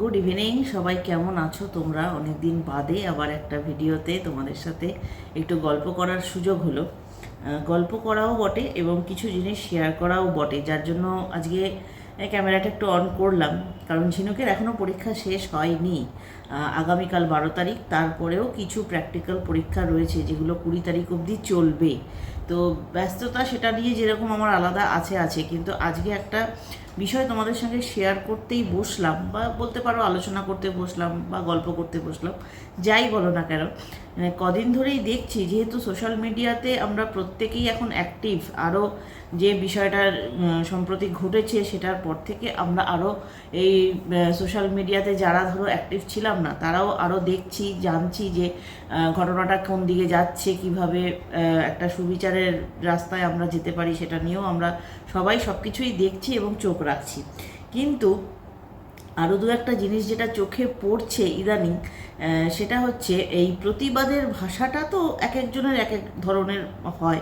Good evening সবাই কেমন আছো তোমরা? অনেক দিন বাদে আবার একটা ভিডিওতে তোমাদের সাথে একটু গল্প করার সুযোগ হলো। গল্প করাও বটে এবং কিছু জিনিস শেয়ার করাও বটে, যার জন্য আজকে ক্যামেরাটা একটু অন করলাম। কারণ ঝিনুকের এখনও পরীক্ষা শেষ হয়নি। আগামীকাল বারো তারিখ, তারপরেও কিছু প্র্যাকটিক্যাল পরীক্ষা রয়েছে, যেগুলো কুড়ি তারিখ অবধি চলবে। তো ব্যস্ততা সেটা নিয়ে যেরকম আমার আলাদা আছে আছে। কিন্তু আজকে একটা বিষয় তোমাদের সঙ্গে শেয়ার করতেই বসলাম বা বলতে পারো আলোচনা করতে বসলাম বা গল্প করতে বসলাম, যাই বলো না কেন মানে কদিন ধরেই দেখছি যেহেতু সোশ্যাল মিডিয়াতে আমরা প্রত্যেকেই এখন অ্যাক্টিভ আরও যে বিষয়টার সম্প্রতি ঘটেছে সেটার পর থেকে আমরা আরও এই সোশ্যাল মিডিয়াতে যারা ধরো অ্যাক্টিভ ছিলাম না, তারাও আরও দেখছি, জানছি যে ঘটনাটা কোন দিকে যাচ্ছে, কীভাবে একটা সুবিচারের রাস্তায় আমরা যেতে পারি সেটা নিয়েও আমরা সবাই সব কিছুই দেখছি এবং চোখ রাখছি। কিন্তু আরও দু একটা জিনিস যেটা চোখে পড়ছে ইদানিং সেটা হচ্ছে এই প্রতিবাদের ভাষাটা তো এক একজনের এক এক ধরনের হয়।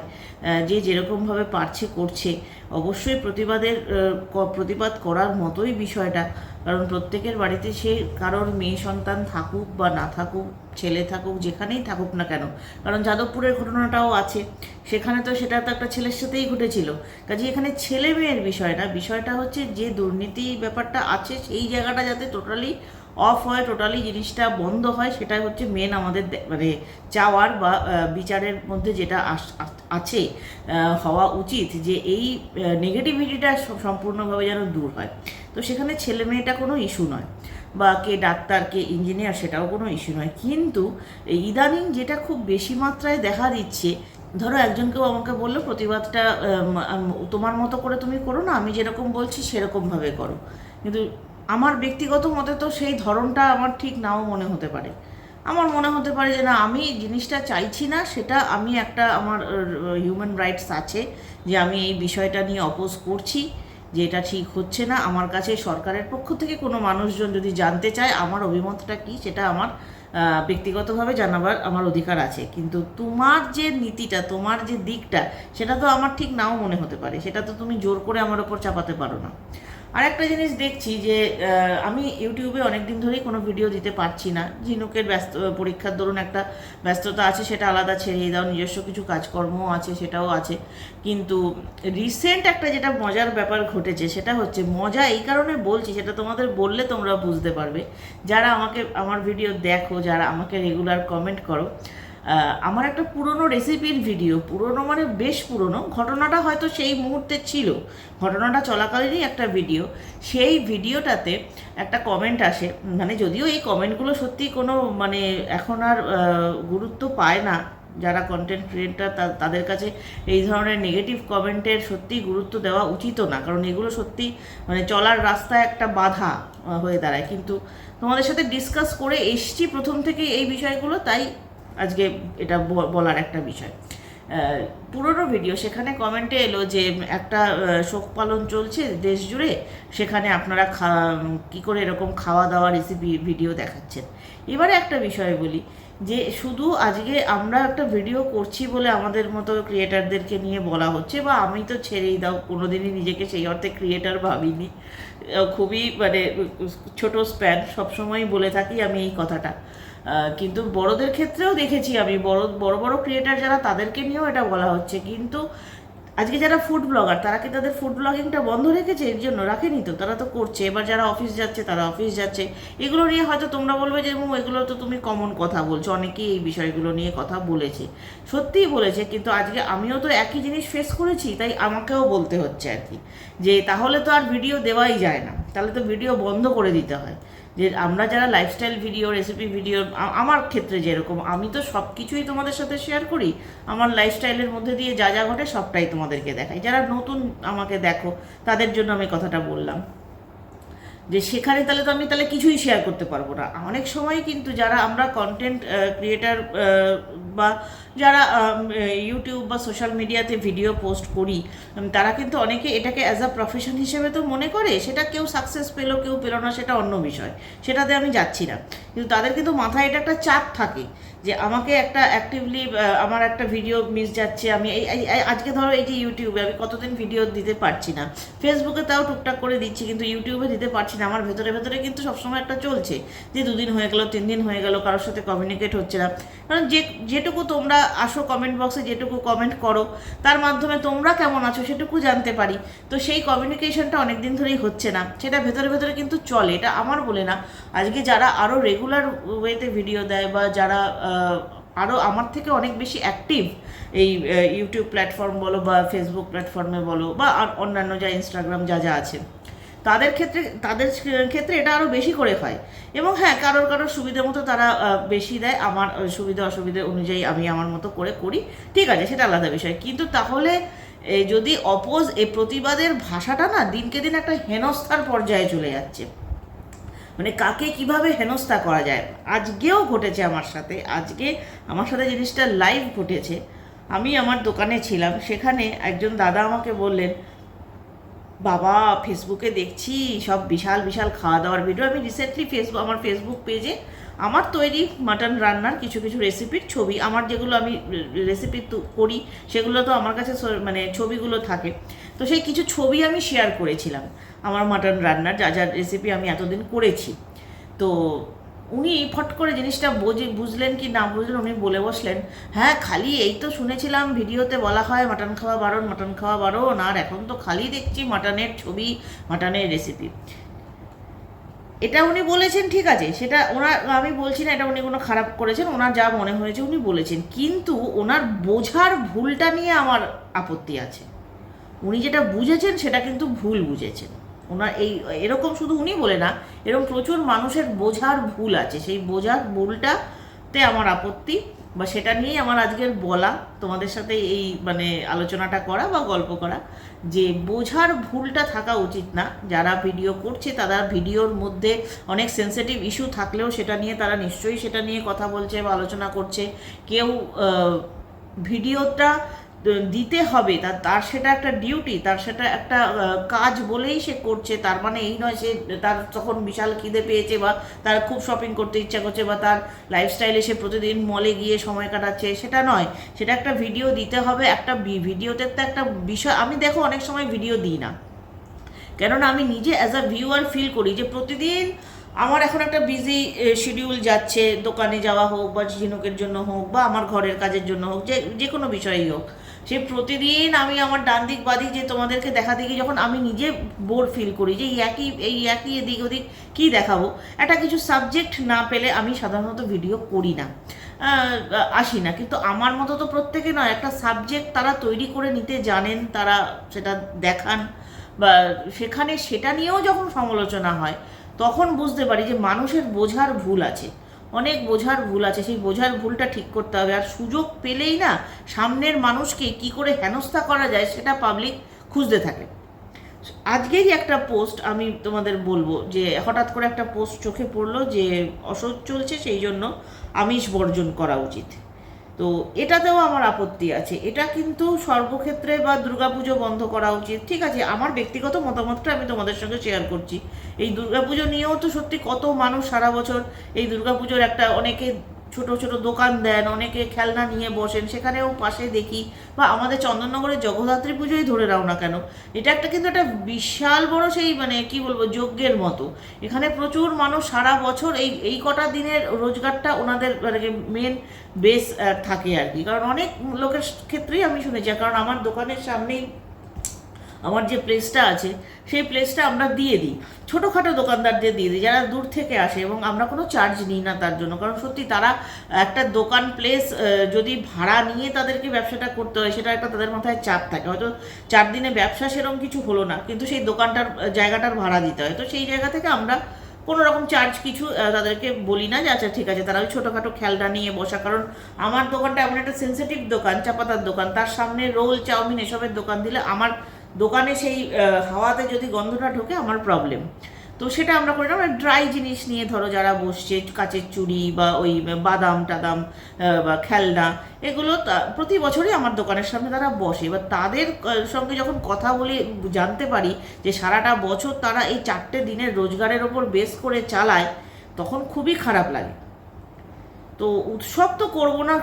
যে যেরকমভাবে পারছে, করছে। অবশ্যই প্রতিবাদের প্রতিবাদ করার মতোই বিষয়টা। কারণ প্রত্যেকের বাড়িতে সে কারোর মেয়ে সন্তান থাকুক বা না থাকুক, ছেলে থাকুক, যেখানেই থাকুক না কেন, কারণ যাদবপুরের ঘটনাটাও আছে, সেখানে তো সেটা তো একটা ছেলের সাথেই ঘটেছিল। কাজে এখানে ছেলে মেয়ের বিষয় না বিষয়টা হচ্ছে যে দুর্নীতি ব্যাপারটা আছে, সেই জায়গাটা যাতে টোটালি অফ হয় টোটালি জিনিসটা বন্ধ হয়, সেটাই হচ্ছে মেন আমাদের মানে চাওয়ার বা বিচারের মধ্যে যেটা আছে হওয়া উচিত যে এই নেগেটিভিটিটা সম্পূর্ণভাবে যেন দূর হয়। তো সেখানে ছেলে মেয়েটা কোনো ইস্যু নয় বা কে ডাক্তার, কে ইঞ্জিনিয়ার সেটাও কোনো ইস্যু নয়। কিন্তু ইদানিং যেটা খুব বেশি মাত্রায় দেখা দিচ্ছে, ধরো একজন কেউ আমাকে বলল, প্রতিবাদটা তোমার মতো করে তুমি করো না, আমি যেরকম বলছি সেরকমভাবে করো। কিন্তু আমার ব্যক্তিগত মতে তো সেই ধরনটা আমার ঠিক নাও মনে হতে পারে। আমার মনে হতে পারে যে না, আমি জিনিসটা চাইছি না, সেটা আমি একটা আমার হিউম্যান রাইটস আছে যে আমি এই বিষয়টা নিয়ে অপোজ করছি। যে এটা ঠিক হচ্ছে না, আমার কাছে সরকারের পক্ষ থেকে কোনো মানুষজন যদি জানতে চায় আমার অভিমতটা কি, সেটা আমার ব্যক্তিগতভাবে জানাবার আমার অধিকার আছে। কিন্তু তোমার যে নীতিটা, তোমার যে দিকটা, সেটা তো আমার ঠিক নাও মনে হতে পারে। সেটা তো তুমি জোর করে আমার ওপর চাপাতে পারো না। আর একটা জিনিস দেখছি যে আমি ইউটিউবে অনেক দিন ধরেই কোনো ভিডিও দিতে পারছি না। ঝিনুকের ব্যস্ত, পরীক্ষার দরুন একটা ব্যস্ততা আছে, সেটা আলাদা ছেড়ে দাও, নিজস্ব কিছু কাজকর্মও আছে, সেটাও আছে। কিন্তু রিসেন্ট একটা যেটা মজার ব্যাপার ঘটেছে, সেটা হচ্ছে মজা এই কারণে বলছি, সেটা তোমাদের বললে তোমরা বুঝতে পারবে। যারা আমাকে, আমার ভিডিও দেখো, যারা আমাকে রেগুলার কমেন্ট করো আমার একটা পুরনো রেসিপির ভিডিও পুরনো মানে বেশ পুরনো। ঘটনাটা হয়তো সেই মুহূর্তে ছিল। ঘটনাটা চলাকালীনই একটা ভিডিও সেই ভিডিওটাতে একটা কমেন্ট আসে। মানে যদিও এই কমেন্টগুলো সত্যি কোনো মানে এখন আর গুরুত্ব পায় না। যারা কন্টেন্ট ক্রিয়েটার তাদের কাছে এই ধরনের নেগেটিভ কমেন্টের সত্যি গুরুত্ব দেওয়া উচিতও না। কারণ এগুলো সত্যি মানে চলার রাস্তায় একটা বাধা হয়ে দাঁড়ায়। কিন্তু তোমাদের সাথে ডিসকাস করে এসছি প্রথম থেকে এই বিষয়গুলো, তাই আজকে এটা বলার একটা বিষয়। পুরনো ভিডিও সেখানে কমেন্টে এলো যে একটা শোক পালন চলছে দেশ জুড়ে, সেখানে আপনারা খা কী করে এরকম খাওয়া দাওয়া রেসিপি ভিডিও দেখাচ্ছেন। এবারে একটা বিষয় বলি, যে শুধু আজকে আমরা একটা ভিডিও করছি বলে আমাদের মতো ক্রিয়েটারদেরকে নিয়ে বলা হচ্ছে, বা আমি তো ছেড়েই দাও, কোনোদিনই নিজেকে সেই অর্থে ক্রিয়েটার ভাবিনি। খুবই মানে ছোট স্প্যান সবসময় বলে থাকি আমি এই কথাটা। কিন্তু বড়দের ক্ষেত্রেও দেখেছি আমি বড় বড় বড় ক্রিয়েটার যারা তাদেরকে নিয়েও এটা বলা হচ্ছে। কিন্তু আজকে যারা ফুড ব্লগার তারা কি তাদের ফুড ব্লগিংটা বন্ধ রেখেছে? এর জন্য রাখেনি তো? তারা তো করছে। এবার যারা অফিস যাচ্ছে তারা অফিস যাচ্ছে। এগুলো নিয়ে হয়তো তোমরা বলবে যে "উম, এগুলো তো তুমি কমন কথা বলছো। অনেকেই এই বিষয়গুলো নিয়ে কথা বলেছে। সত্যিই বলেছে কিন্তু আজকে আমিও তো একই জিনিস ফেস করেছি তাই আমাকেও বলতে হচ্ছে আর কি। যে তাহলে তো আর ভিডিও দেওয়াই যায় না। তাহলে তো ভিডিও বন্ধ করে দিতে হয়। যে আমরা যারা লাইফস্টাইল ভিডিও রেসিপি ভিডিও আমার ক্ষেত্রে যেরকম, আমি তো সব কিছুই তোমাদের সাথে শেয়ার করি, আমার লাইফস্টাইলের মধ্যে দিয়ে যা যা ঘটে সবটাই তোমাদেরকে দেখাই। যারা নতুন আমাকে দেখো, তাদের জন্য আমি কথাটা বললাম। যে সেখানে তাহলে তো আমি তাহলে কিছুই শেয়ার করতে পারব না। অনেক সময় কিন্তু যারা আমরা কন্টেন্ট ক্রিয়েটার বা যারা ইউটিউব বা সোশ্যাল মিডিয়াতে ভিডিও পোস্ট করি তারা কিন্তু অনেকে এটাকে অ্যাজ আ প্রফেশন হিসেবে তো মনে করে, সেটা কেউ সাকসেস পেল, কেউ পেল না, সেটা অন্য বিষয়। সেটাতে আমি যাচ্ছি না। কিন্তু তাদের কিন্তু মাথায় এটা একটা চাপ থাকে যে আমাকে একটা অ্যাক্টিভলি আমার একটা ভিডিও মিস যাচ্ছে, আমি এই আজকে ধরো এই যে ইউটিউবে আমি কতদিন ভিডিও দিতে পারছি না। ফেসবুকে তাও টুকটাক করে দিচ্ছি, কিন্তু ইউটিউবে দিতে পারছি না। আমার ভেতরে ভেতরে কিন্তু সবসময় একটা চলছে, যে দুদিন হয়ে গেল, তিন দিন হয়ে গেল, কারোর সাথে কমিউনিকেট হচ্ছে না। কারণ যে, যেটুকু তোমরা আসো কমেন্ট বক্সে যেটুকু কমেন্ট করো, তার মাধ্যমে তোমরা কেমন আছো সেটুকু জানতে পারি। তো সেই কমিউনিকেশনটা অনেক দিন ধরেই হচ্ছে না। সেটা ভেতরে ভেতরে কিন্তু চলে, এটা আমার বলে না। আজকে যারা আরও রেগুলার ওয়েতে ভিডিও দেয় বা যারা আরও আমার থেকে অনেক বেশি অ্যাক্টিভ এই ইউটিউব প্ল্যাটফর্ম বলো বা ফেসবুক প্ল্যাটফর্মে বলো বা আর অন্যান্য যা ইনস্টাগ্রাম যা যা আছে। তাদের ক্ষেত্রে তাদের ক্ষেত্রে এটা আরও বেশি করে হয়। এবং হ্যাঁ কারোর কারোর সুবিধে মতো তারা বেশি দেয়। আমার সুবিধা অসুবিধে অনুযায়ী আমি আমার মতো করে করি। ঠিক আছে, সেটা আলাদা বিষয়। কিন্তু তাহলে যদি অপোজ এই প্রতিবাদের ভাষাটা না দিনকে দিন একটা হেনস্থার পর্যায়ে চলে যাচ্ছে। মানে কাকে কীভাবে হেনস্থা করা যায়? আজকেও ঘটেছে আমার সাথে, আজকে আমার সাথে জিনিসটা লাইভ ঘটেছে। আমি আমার দোকানে ছিলাম, সেখানে একজন দাদা আমাকে বললেন, বাবা, ফেসবুকে দেখছি, সব বিশাল বিশাল খাওয়া দাওয়ার ভিডিও আমি রিসেন্টলি ফেসবুক আমার ফেসবুক পেজে আমার তৈরি মাটন রান্নার কিছু কিছু রেসিপির ছবি, আমার যেগুলো আমি রেসিপি করি, সেগুলো তো আমার কাছে মানে ছবিগুলো থাকে। তো সেই কিছু ছবি আমি শেয়ার করেছিলাম আমার মাটন রান্নার, যা যা রেসিপি আমি এতদিন করেছি। তো উনি ফট করে জিনিসটা বোঝে, বুঝলেন কি না বুঝলেন, উনি বলে বসলেন হ্যাঁ খালি এই তো শুনেছিলাম ভিডিওতে বলা হয় মাটন খাওয়া বারণ মাটন খাওয়া বারণ, আর এখন তো খালি দেখছি মাটনের ছবি মাটনের রেসিপি এটা উনি বলেছেন, ঠিক আছে, সেটা ওনার আমি বলছি না এটা উনি কোনো খারাপ করেছেন, ওনার যা মনে হয়েছে উনি বলেছেন। কিন্তু ওনার বোঝার ভুলটা নিয়ে আমার আপত্তি আছে। উনি যেটা বুঝেছেন সেটা কিন্তু ভুল বুঝেছেন। ওনার এই, এরকম শুধু উনি বলে না, এরকম প্রচুর মানুষের বোঝার ভুল আছে। সেই বোঝার ভুলটাতে আমার আপত্তি বা সেটা নিয়েই আমার আজকের বলা, তোমাদের সাথে এই মানে আলোচনাটা করা বা গল্প করা যে বোঝার ভুলটা থাকা উচিত না। যারা ভিডিও করছে তারা ভিডিওর মধ্যে অনেক সেন্সিটিভ ইস্যু থাকলেও সেটা নিয়ে তারা নিশ্চয়ই সেটা নিয়ে কথা বলছে বা আলোচনা করছে। কেউ ভিডিওটা দিতে হবে, তার তার সেটা একটা ডিউটি তার সেটা একটা কাজ বলেই সে করছে, তার মানে এই নয় সে তার তখন বিশাল খিদে পেয়েছে বা তার খুব শপিং করতে ইচ্ছা করছে বা তার লাইফস্টাইলে সে প্রতিদিন মলে গিয়ে সময় কাটাচ্ছে, সেটা নয়। সেটা একটা ভিডিও দিতে হবে, একটা ভিডিওতে তো একটা বিষয়, আমি দেখো অনেক সময় ভিডিও দিই না। কেননা আমি নিজে অ্যাজ আ ভিউয়ার ফিল করি যে প্রতিদিন আমার এখন একটা বিজি শিডিউল যাচ্ছে, দোকানে যাওয়া হোক বা ঝিনুকের জন্য হোক বা আমার ঘরের কাজের জন্য হোক, যে যে কোনো বিষয়ই হোক। সে প্রতিদিন আমি আমার ডান দিক বাদিক যে তোমাদেরকে দেখা দেখি যখন আমি নিজে বোর ফিল করি যে এই একই এই একই এদিক, ওদিক কী দেখাবো, একটা কিছু সাবজেক্ট না পেলে আমি সাধারণত ভিডিও করি না। আসি না। কিন্তু আমার মতো তো প্রত্যেকে নয়, একটা সাবজেক্ট তারা তৈরি করে নিতে জানেন, তারা সেটা দেখান বা সেখানে সেটা নিয়েও যখন সমালোচনা হয়, তখন বুঝতে পারি যে মানুষের বোঝার ভুল আছে। অনেক বোঝার ভুল আছে, সেই বোঝার ভুলটা ঠিক করতে হবে। আর সুযোগ পেলেই না সামনের মানুষকে কি করে হেনস্থা করা যায় সেটা পাবলিক খুঁজতে থাকে। আজকেই একটা পোস্ট আমি তোমাদের বলব যে, হঠাৎ করে একটা পোস্ট চোখে পড়ল যে, অসৎ চলছে, সেই জন্য আমিষ বর্জন করা উচিত। তো এটাতেও আমার আপত্তি আছে। এটা কিন্তু সর্বক্ষেত্রে বা দুর্গাপুজো বন্ধ করা উচিত। ঠিক আছে, আমার ব্যক্তিগত মতামতটা আমি তোমাদের সঙ্গে শেয়ার করছি। এই দুর্গাপুজো নিয়েও তো সত্যি কত মানুষ সারা বছর এই দুর্গাপুজোর একটা অনেকে ছোট ছোট দোকান দেন, অনেকে খেলনা নিয়ে বসেন, সেখানেও পাশে দেখি। বা আমাদের চন্দননগরের জগদ্ধাত্রী পুজোই ধরে নাও না কেন? এটা একটা কিন্তু একটা বিশাল বড় সেই মানে কি বলব, যজ্ঞের মতো। এখানে প্রচুর মানুষ সারা বছর এই এই কটা দিনের রোজগারটা ওনাদের মানে মেন বেস থাকে আর কি। কারণ অনেক লোকের ক্ষেত্রেই আমি শুনেছি, কারণ আমার দোকানের সামনেই আমার যে প্লেসটা আছে, সেই প্লেসটা আমরা দিয়ে দিই। ছোটোখাটো দোকানদারদের দিয়ে দিই, যারা দূর থেকে আসে এবং আমরা কোনো চার্জ নিই না তার জন্য। কারণ সত্যি তারা একটা দোকান প্লেস যদি ভাড়া নিয়ে তাদেরকে ব্যবসাটা করতে হয়, সেটা একটা তাদের মাথায় চাপ থাকে। হয়তো চার দিনে ব্যবসা সেরকম কিছু হলো না, কিন্তু সেই দোকানটার জায়গাটার ভাড়া দিতে হয়। তো সেই জায়গা থেকে আমরা কোনো রকম চার্জ কিছু তাদেরকে বলি না যে আচ্ছা ঠিক আছে, তারা ওই ছোটোখাটো খেলনা নিয়ে বসা। কারণ আমার দোকানটা এমন একটা সেন্সিটিভ দোকান, চাপাতার দোকান। তার সামনে রোল চাউমিন এসবের দোকান দিলে আমার দোকানে সেই হাওয়াতে যদি গন্ধটা ঢোকে, আমার প্রবলেম তো সেটা আমরা করি না ড্রাই জিনিস নিয়ে ধরো যারা বসছে, কাচের চুড়ি বা ওই বাদাম টাদাম বা খেলনা, এগুলো প্রতি বছরই আমার দোকানের সামনে তারা বসে। এবার তাদের সঙ্গে যখন কথা বলে জানতে পারি যে সারাটা বছর তারা এই চারটে দিনের রোজগারের ওপর বেস করে চালায়, তখন খুবই খারাপ লাগে। তো উৎসব তো করব না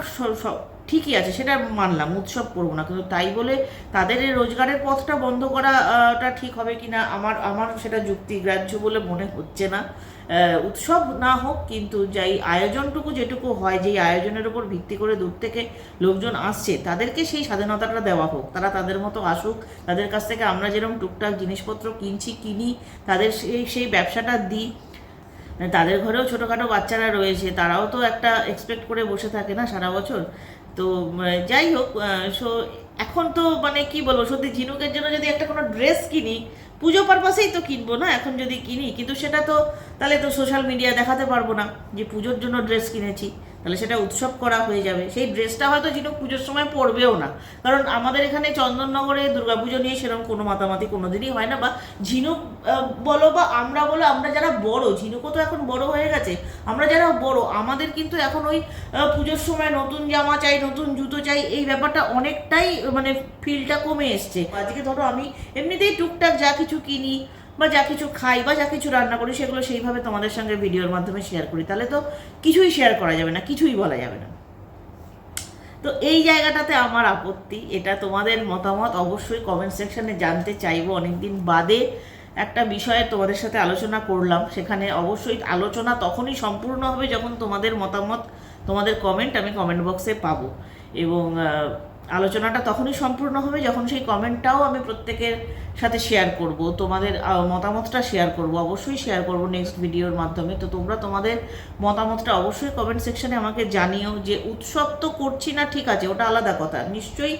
ঠিকই আছে, সেটা মানলাম, উৎসব করব না, কিন্তু তাই বলে তাদের এই রোজগারের পথটা বন্ধ করাটা ঠিক হবে কি না আমার আমার সেটা যুক্তিগ্রাহ্য বলে মনে হচ্ছে না। উৎসব না হোক, কিন্তু যাই আয়োজনটুকু যেটুকু হয়, যেই আয়োজনের উপর ভিত্তি করে দূর থেকে লোকজন আসছে, তাদেরকে সেই স্বাধীনতাটা দেওয়া হোক, তারা তাদের মতো আসুক, তাদের কাছ থেকে আমরা যেরকম টুকটাক জিনিসপত্র কিনছি, কিনি, তাদের সেই সেই ব্যবসাটা দিই। তাদের ঘরেও ছোটোখাটো বাচ্চারা রয়েছে, তারাও তো একটা এক্সপেক্ট করে বসে থাকে না সারা বছর? তো যাই হোক সো এখন তো মানে কি বলব, সত্যি ঝিনুকের জন্য যদি একটা কোনো ড্রেস কিনি, পুজো পারপাসেই তো কিনবো না, এখন যদি কিনি, কিন্তু সেটা তো তাহলে তো সোশ্যাল মিডিয়া দেখাতে পারব না যে পুজোর জন্য ড্রেস কিনেছি। তাহলে সেটা উৎসব করা হয়ে যাবে। সেই ড্রেসটা হয়তো ঝিনুক পুজোর সময় পরবেও না। কারণ আমাদের এখানে চন্দননগরে দুর্গাপুজো নিয়ে সেরকম কোনো মাতামাতি কোনো দিনই হয় না বা ঝিনুক বলো বা আমরা বলো, আমরা যারা বড়, ঝিনুকও তো এখন বড় হয়ে গেছে, আমরা যারা বড়, আমাদের কিন্তু এখন ওই পুজোর সময় নতুন জামা চাই, নতুন জুতো চাই, এই ব্যাপারটা অনেকটাই মানে ফিলটা কমে এসছে। আজকে ধরো আমি এমনিতেই টুকটাক যা কিছু কিনি বা যা কিছু খাই বা যা কিছু রান্না করি, সেগুলো সেইভাবে তোমাদের সঙ্গে ভিডিওর মাধ্যমে শেয়ার করি। তাহলে তো কিছুই শেয়ার করা যাবে না, কিছুই বলা যাবে না। তো এই জায়গাটাতে আমার আপত্তি, এটা তোমাদের মতামত অবশ্যই কমেন্ট সেকশনে জানতে চাইব। অনেকদিন বাদে একটা বিষয়ে তোমাদের সাথে আলোচনা করলাম, সেখানে অবশ্যই আলোচনা তখনই সম্পূর্ণ হবে যখন তোমাদের মতামত, তোমাদের কমেন্ট আমি কমেন্ট বক্সে পাবো। এবং আলোচনাটা তখনই সম্পূর্ণ হবে যখন সেই কমেন্টটাও আমি প্রত্যেকের সাথে শেয়ার করব। তোমাদের মতামতটা শেয়ার করব। অবশ্যই শেয়ার করব নেক্সট ভিডিওর মাধ্যমে। তো তোমরা তোমাদের মতামতটা অবশ্যই কমেন্ট সেকশনে আমাকে জানিও যে উৎসব তো করছি না, ঠিক আছে, ওটা আলাদা কথা। নিশ্চয়ই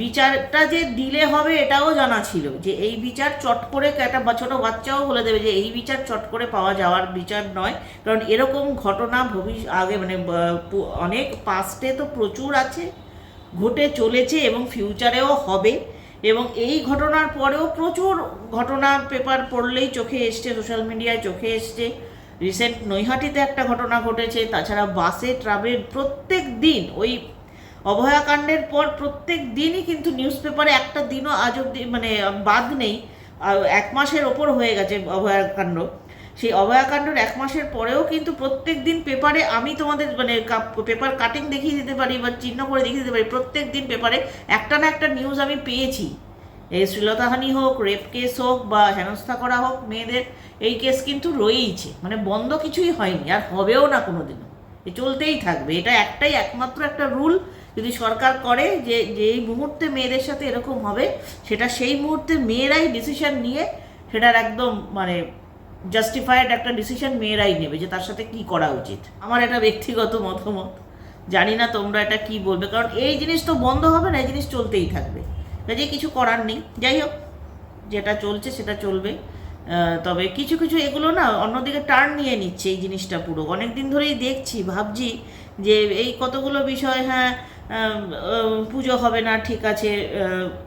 বিচারটা যে দিলে হবে এটাও জানা ছিল যে এই বিচার চট করে একটা ছোট বাচ্চাও বলে দেবে যে এই বিচার চট করে পাওয়া যাওয়ার বিচার নয়। কারণ এরকম ঘটনা ভবিষ্যৎ আগে মানে অনেক পাস্টে তো প্রচুর আছে। ঘটে চলেছে এবং ফিউচারেও হবে। এবং এই ঘটনার পরেও প্রচুর ঘটনা পেপার পড়লেই চোখে এসছে সোশ্যাল মিডিয়ায় চোখে এসছে। রিসেন্ট নৈহাটিতে একটা ঘটনা ঘটেছে, তাছাড়া বাসে ট্রাভেল প্রত্যেক দিন, ওই অভয়াকাণ্ডের পর প্রত্যেক দিনই কিন্তু নিউজ পেপারে একটা দিনও আজ অব্দি মানে বাদ নেই। এক মাসের ওপর হয়ে গেছে অভয়াকাণ্ড। সেই অভয়াকাণ্ডের এক মাসের পরেও কিন্তু প্রত্যেক দিন পেপারে আমি তোমাদের মানে পেপার কাটিং দেখিয়ে দিতে পারি বা চিহ্ন করে দেখিয়ে দিতে পারি প্রত্যেক দিন পেপারে একটা না একটা নিউজ আমি পেয়েছি। এই শ্লীলতাহানি হোক রেপ কেস হোক বা হেনস্থা করা হোক, মেয়েদের, এই কেস কিন্তু রয়েইছে। মানে বন্ধ কিছুই হয়নি, আর হবেও না কোনোদিনও। এ চলতেই থাকবে। এটা একটাই একমাত্র একটা রুল যদি সরকার করে যে যেই মুহূর্তে মেয়েদের সাথে এরকম হবে, সেটা সেই মুহূর্তে মেয়েরাই ডিসিশন নিয়ে সেটার একদম মানে জাস্টিফাইড একটা ডিসিশন মেয়েরাই নেবে যে তার সাথে কি করা উচিত। আমার এটা ব্যক্তিগত মতামত। জানি না তোমরা এটা কি বলবে, কারণ এই জিনিস তো বন্ধ হবে না, এই জিনিস চলতেই থাকবে। কাজে কিছু করার নেই। যাই হোক, যেটা চলছে সেটা চলবে। তবে কিছু কিছু এগুলো না অন্যদিকে টার্ন নিয়ে নিচ্ছে এই জিনিসটা পুরো। অনেক দিন ধরেই দেখছি, ভাবছি যে এই কতগুলো বিষয় হ্যাঁ পুজো হবে না, ঠিক আছে।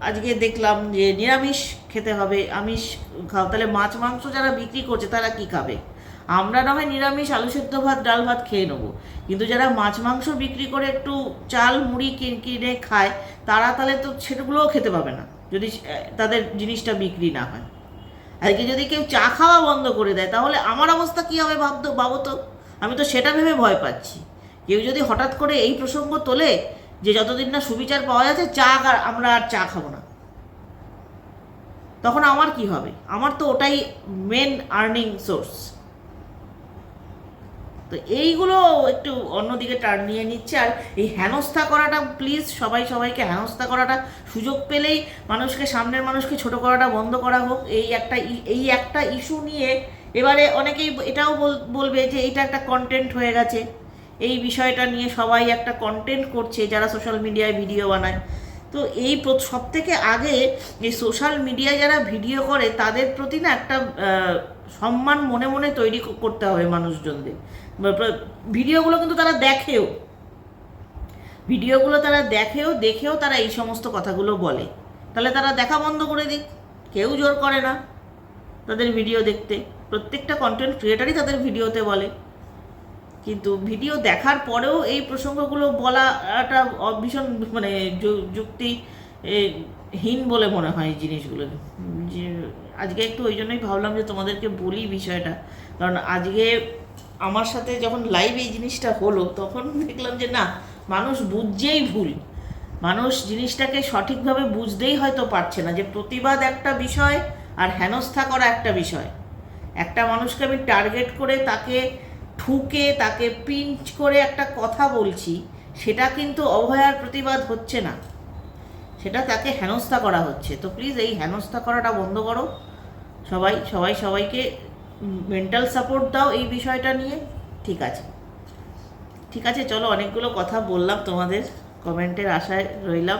আজকে দেখলাম যে নিরামিষ খেতে হবে, আমিষ খাও। তাহলে মাছ, মাংস যারা বিক্রি করছে, তারা কি খাবে? আমরা না হয় নিরামিষ, আলু সেদ্ধ ভাত, ডাল ভাত খেয়ে নেব। কিন্তু যারা মাছ, মাংস বিক্রি করে একটু চাল, মুড়ি কিন- খায়, তারা তাহলে তো সেগুলোও খেতে পাবে না, যদি তাদের জিনিসটা বিক্রি না হয়। আজকে যদি কেউ চা খাওয়া বন্ধ করে দেয়, তাহলে আমার অবস্থা কী হবে ভাবতো, ভাবো তো? আমি তো সেটা ভেবে ভয় পাচ্ছি। কেউ যদি হঠাৎ করে এই প্রসঙ্গ তোলে যে যতদিন না সুবিচার পাওয়া যাচ্ছে, চা আমরা আর চা খাব না। তখন আমার কি হবে? আমার তো ওটাই মেন আর্নিং সোর্স তো এইগুলো একটু অন্যদিকে টার্ন নিয়ে নিচ্ছে, আর এই হেনস্থা করাটা প্লিজ সবাই সবাইকে হেনস্থা করাটা, সুযোগ পেলেই মানুষকে, সামনের মানুষকে ছোট করাটা বন্ধ করা হোক। এই একটা এই একটা ইস্যু নিয়ে এবারে অনেকেই এটাও বল- বলবে যে এটা একটা কন্টেন্ট হয়ে গেছে। এই বিষয়টা নিয়ে সবাই একটা কন্টেন্ট করছে যারা সোশ্যাল মিডিয়ায় ভিডিও বানায়। তো এই সব থেকে আগে এই সোশ্যাল মিডিয়ায় যারা ভিডিও করে, তাদের প্রতি না একটা সম্মান মনে মনে তৈরি করতে হবে মানুষজনদের। ভিডিওগুলো কিন্তু তারা দেখেও। ভিডিওগুলো তারা দেখেও দেখেও তারা এই সমস্ত কথাগুলো বলে। তাহলে তারা দেখা বন্ধ করে দিক। কেউ জোর করে না তাদের ভিডিও দেখতে। প্রত্যেকটা কন্টেন্ট ক্রিয়েটারই তাদের ভিডিওতে বলে। কিন্তু ভিডিও দেখার পরেও এই প্রসঙ্গগুলো বলাটা ভীষণ মানে যুক্তি হীন বলে মনে হয় এই জিনিসগুলো। যে আজকে একটু ওই জন্যই ভাবলাম যে তোমাদেরকে বলি বিষয়টা। কারণ আজকে আমার সাথে যখন লাইভ এই জিনিসটা হলো, তখন দেখলাম যে না, মানুষ বুঝছেই ভুল। মানুষ জিনিসটাকে সঠিকভাবে বুঝতেই হয়তো পারছে না যে প্রতিবাদ একটা বিষয় আর হেনস্থা করা একটা বিষয়। একটা মানুষকে আমি টার্গেট করে তাকে ঠুকে তাকে পিঞ্চ করে একটা কথা বলছি, সেটা কিন্তু অভয়ার প্রতিবাদ হচ্ছে না। সেটা তাকে হেনস্থা করা হচ্ছে। তো প্লিজ এই হেনস্থা করাটা বন্ধ করো। সবাই সবাই সবাইকে মেন্টাল সাপোর্ট দাও এই বিষয়টা নিয়ে। ঠিক আছে। ঠিক আছে, চলো অনেকগুলো কথা বললাম তোমাদের। কমেন্টের আশায় রইলাম।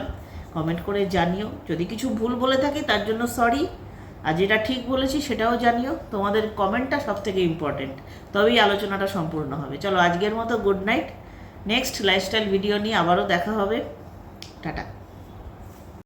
কমেন্ট করে জানিও। যদি কিছু ভুল বলে থাকি, তার জন্য সরি আর যেটা ঠিক বলেছি সেটাও জানিও, তোমাদের কমেন্টটা সব থেকে ইম্পর্টেন্ট তবেই আলোচনাটা সম্পূর্ণ হবে। চলো আজকের মতো good night next lifestyle video নিয়ে আবারও দেখা হবে। টাটা।